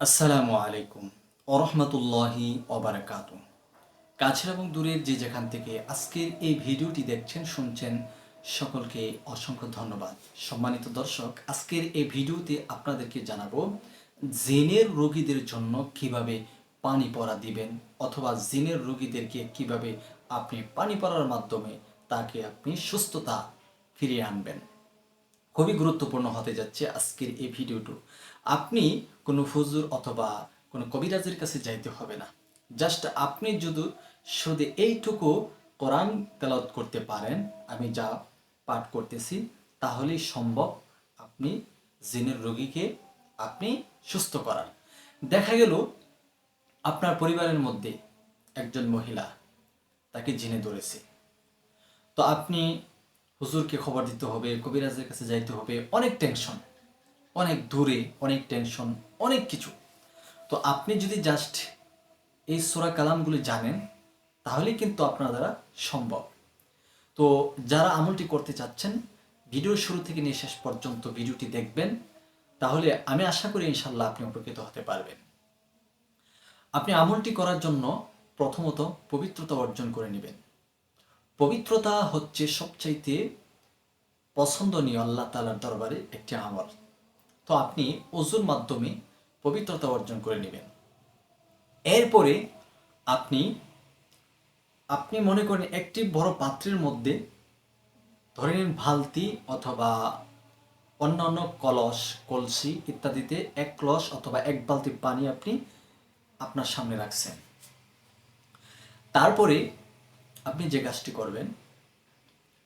আসসালামু আলাইকুম ওরহমতুল্লাহি ওবারাকাতু কাছের এবং দূরের যে যেখান থেকে আজকের এই ভিডিওটি দেখছেন, শুনছেন, সকলকে অসংখ্য ধন্যবাদ। সম্মানিত দর্শক, আজকের এই ভিডিওতে আপনাদেরকে জানাব, জিনের রোগীদের জন্য কীভাবে পানি পড়া দিবেন অথবা জিনের রোগীদেরকে কীভাবে আপনি পানি পড়ার মাধ্যমে তাকে আপনি সুস্থতা ফিরিয়ে আনবেন। খুবই গুরুত্বপূর্ণ হতে যাচ্ছে আজকের এই ভিডিওটি। আপনি কোনো হুজুর অথবা কোনো কবিরাজের কাছে যাইতে হবে না। জাস্ট আপনি যদি শুধু এইটুকু কোরআন তেলাওয়াত করতে পারেন, আমি যা পাঠ করতেছি, তাহলেই সম্ভব আপনি জিনের রোগীকে আপনি সুস্থ করার দেখা গেল আপনার পরিবারের মধ্যে একজন মহিলা তাকে জিনে ধরেছে। তো আপনি হুজুরকে খবর দিতে হবে, কবিরাজের কাছে যাইতে হবে, অনেক টেনশন। অনেক দূরে, অনেক টেনশন অনেক কিছু। তো আপনি যদি জাস্ট এই সোরা কালামগুলি জানেন তাহলে কিন্তু আপনার দ্বারা সম্ভব। তো যারা আমলটি করতে চাচ্ছেন ভিডিওর শুরু থেকে নিয়ে শেষ পর্যন্ত ভিডিওটি দেখবেন, তাহলে আমি আশা করি ইনশাল্লাহ আপনি উপকৃত হতে পারবেন। আপনি আমলটি করার জন্য প্রথমত পবিত্রতা অর্জন করে নেবেন। পবিত্রতা হচ্ছে সবচাইতে পছন্দনীয় আল্লাহ তালার দরবারে একটি আমল। তো আপনি অজুর মাধ্যমে পবিত্রতা অর্জন করে নেবেন। এরপরে আপনি আপনি মনে করেন একটি বড় পাত্রের মধ্যে ধরে নিন ভালতি অথবা অন্যান্য কলস, কলসি ইত্যাদিতে এক কলস অথবা এক বালতি পানি আপনি আপনার সামনে রাখছেন। তারপরে আপনি যে কাজটি করবেন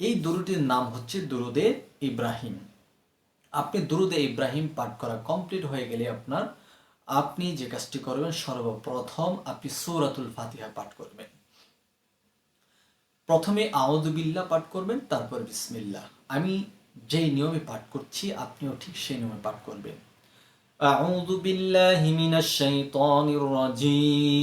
এই দুরুটির নাম হচ্ছে দুরুদে ইব্রাহিম আপনি দুরুদে ইব্রাহিম পাঠ করা কমপ্লিট হয়ে গেলে আপনার আপনি যে কাজটি করবেন সর্বপ্রথম আপনি সৌরাতুল ফাতিহা পাঠ করবেন প্রথমে আউদুবিল্লা পাঠ করবেন তারপর বিসমিল্লাহ আমি যেই নিয়মে পাঠ করছি আপনিও ঠিক সেই নিয়মে পাঠ করবেন أعوذ بالله من الشيطان الرجيم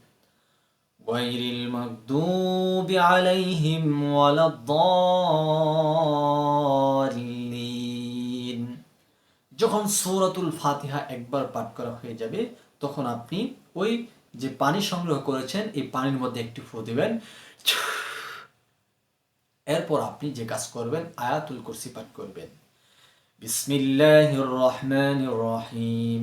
غير المغضوب عليهم ولا الضالين যখন সূরাতুল ফাতিহা একবার পাঠ করা হয়ে যাবে তখন আপনি ওই যে পানি সংগ্রহ করেছেন এই পানির মধ্যে একটি ফু দিবেন এরপর আপনি যে কাজ করবেন আয়াতুল কুরসি পাঠ করবেন بسم الله الرحمن الرحيم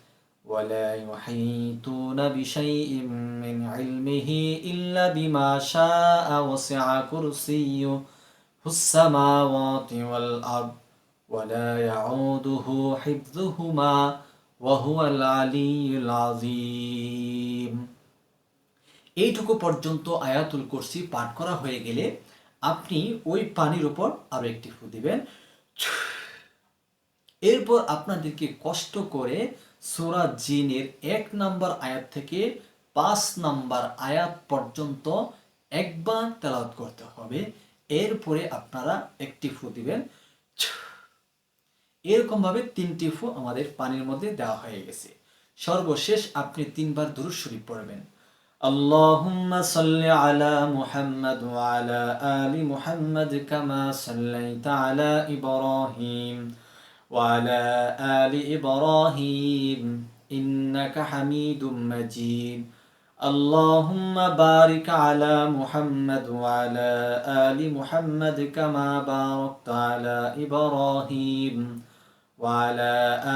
ولا يحيطون بشيء من علمه إلا بما شاء وسع كرسيه السماوات والأرض ولا يعوده حفظهما وهو العلي العظيم এইটুকু পর্যন্ত আয়াতুল কুরসি পাঠ করা হয়ে গেলে আপনি ওই পানির উপর আরো একটি ফু দিবেন এরপর আপনাদেরকে কষ্ট করে সুরা জিনের এক নাম্বার আয়াত থেকে পাঁচ নাম্বার আয়াত পর্যন্ত একবার তেলাওয়াত করতে হবে এরপরে আপনারা একটি ফু দিবেন এরকম ভাবে তিনটি ফু আমাদের পানির মধ্যে দেওয়া হয়ে গেছে সর্বশেষ আপনি তিনবার দুরুদ শরীফ পড়বেন اللهم صل على محمد وعلى آل محمد كما صليت على إبراهيم وعلى آل إبراهيم إنك حميد مجيد اللهم بارك على محمد وعلى آل محمد كما باركت على إبراهيم وعلى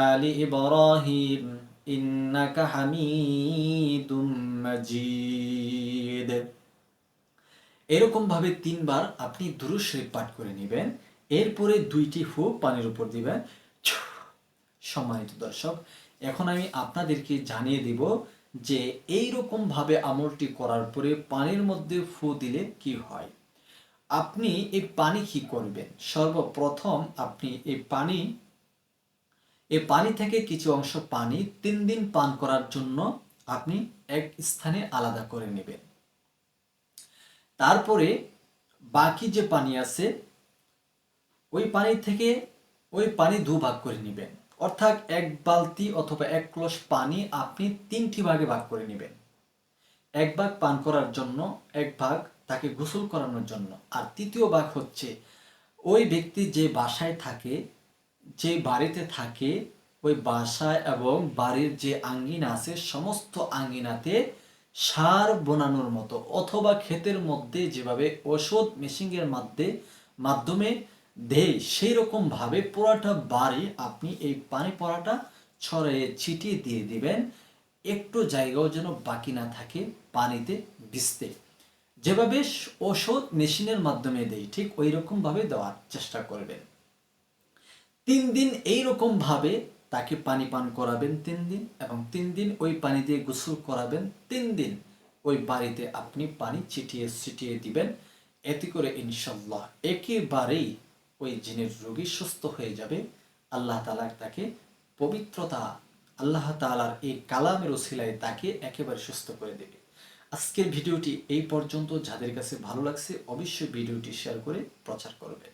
آل إبراهيم إنك حميد مجيد এরকম ভাবে তিনবার আপনি দুরুদ শরীফ পাঠ করে নেবেন এরপরে দুইটি ফু পানির উপর দিবেন সম্মানিত দর্শক, এখন আমি আপনাদেরকে জানিয়ে দিব যে এই ভাবে আমলটি করার পরে পানির মধ্যে ফু দিলে কি হয়। আপনি এই পানি কি করবেন? সর্বপ্রথম আপনি এই পানি এই পানি থেকে কিছু অংশ পানি তিন দিন পান করার জন্য আপনি এক স্থানে আলাদা করে নেবেন। তারপরে বাকি যে পানি আছে, ওই পানি থেকে ওই পানি দুভাগ করে নেবেন। অর্থাৎ এক বালতি অথবা এক কলস পানি আপনি তিনটি ভাগে ভাগ করে নেবেন। এক ভাগ পান করার জন্য, এক ভাগ তাকে গোসল করানোর জন্য। আর তৃতীয় ভাগ হচ্ছে, ওই ব্যক্তি যে বাসায় থাকে, যে বাড়িতে থাকে, ওই বাসায় এবং বাড়ির যে আঙ্গিনা আছে, সমস্ত আঙ্গিনাতে সার বোনানোর মতো অথবা ক্ষেতের মধ্যে যেভাবে ওষুধ মেশিংয়ের মাধ্যমে মাধ্যমে দেয় সেই রকম ভাবে পুরাটা বাড়ি, আপনি এই পানি পড়াটা ছড়িয়ে ছিটিয়ে দিয়ে দিবেন। একটু জায়গাও যেন বাকি না থাকে পানিতে ভিজতে। যেভাবে ওষুধ মেশিনের মাধ্যমে দেয়, ঠিক ওই রকম ভাবে দেওয়ার চেষ্টা করবেন। তিন দিন এই রকম ভাবে তাকে পানি পান করাবেন তিন দিন এবং তিন দিন ওই পানি দিয়ে গোসল করাবেন তিন দিন। ওই বাড়িতে আপনি পানি ছিটিয়ে ছিটিয়ে দিবেন। এতে করে ইনশাল্লাহ একেবারেই ওই জিনের রোগী সুস্থ হয়ে যাবে, আল্লাহ তালা তাকে পবিত্রতা, আল্লাহ তালার এই কালামের ওসিলায় তাকে একেবারে সুস্থ করে দেবে। আজকের ভিডিওটি এই পর্যন্ত। যাদের কাছে ভালো লাগছে, অবশ্যই ভিডিওটি শেয়ার করে প্রচার করবে